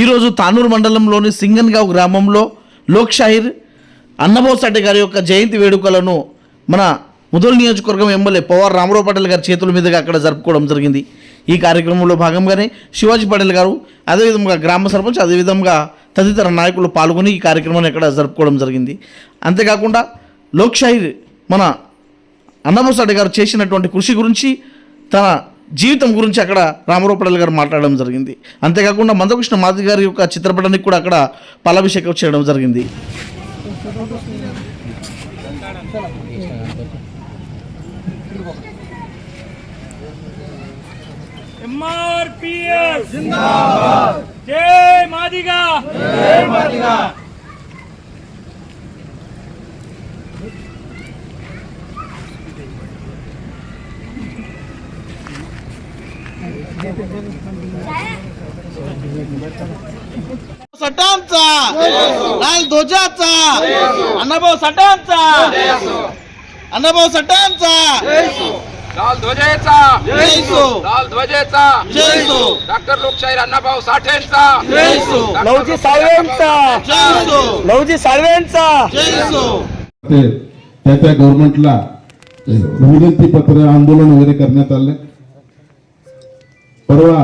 ఈరోజు తానూరు మండలంలోని సింగన్గావ్ గ్రామంలో లోక్షాహిర్ అన్నబోసడ్డి గారి యొక్క జయంతి వేడుకలను మన ముదోల్ నియోజకవర్గం ఎమ్మెల్యే పవార్ రామరావు పటేల్ గారి చేతుల మీదుగా అక్కడ జరుపుకోవడం జరిగింది. ఈ కార్యక్రమంలో భాగంగానే శివాజీ పటేల్ గారు అదేవిధంగా గ్రామ సర్పంచ్ అదేవిధంగా తదితర నాయకులు పాల్గొని ఈ కార్యక్రమాన్ని ఇక్కడ జరుపుకోవడం జరిగింది. అంతేకాకుండా లోక్షాహిర్ మన అన్నభూసాడి గారు చేసినటువంటి కృషి గురించి తన జీవితం గురించి అక్కడ రామారావు పటేల్ గారు మాట్లాడడం జరిగింది. అంతేకాకుండా మందకృష్ణ మాది గారి యొక్క చిత్రపటానికి కూడా అక్కడ పాలాభిషేకం చేయడం జరిగింది. ఎంఆర్పిఎస్ జిందాబాద్. జై మాదిగా. జై మాదిగా. सटांचा लाल ध्वजाचा अण्णाभाऊ सटांचा अण्णाभाऊ सटांचा. लाल ध्वजेचा जय सो. लाल ध्वजेचा. जय सो. डॉक्टर लोकशाहीर अण्णाभाऊ साठेंचा. जय सो. लवजी साळवेंचा. जय सो. लवजी साळवेंचा. जय सो. ते त्या त्या गव्हर्नमेंटला विनंती पत्र आंदोलन वगैरे करण्यात आलं परवा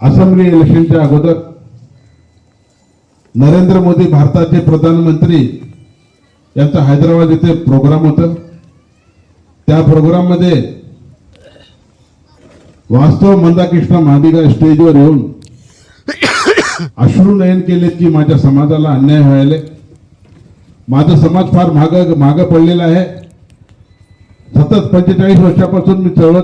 असेंब्ली इलेक्शनच्या अगोदर नरेंद्र मोदी भारताचे प्रधानमंत्री यांचा हैदराबाद येथे प्रोग्राम होता. त्या प्रोग्राममध्ये वास्तव मंदाकृष्ण मादिगा स्टेजवर येऊन अश्रू नयन केले की माझ्या समाजाला अन्याय व्हायले. माझा समाज फार माग मागं पडलेला आहे. सतत पंचेचाळीस वर्षापासून मी चळवळ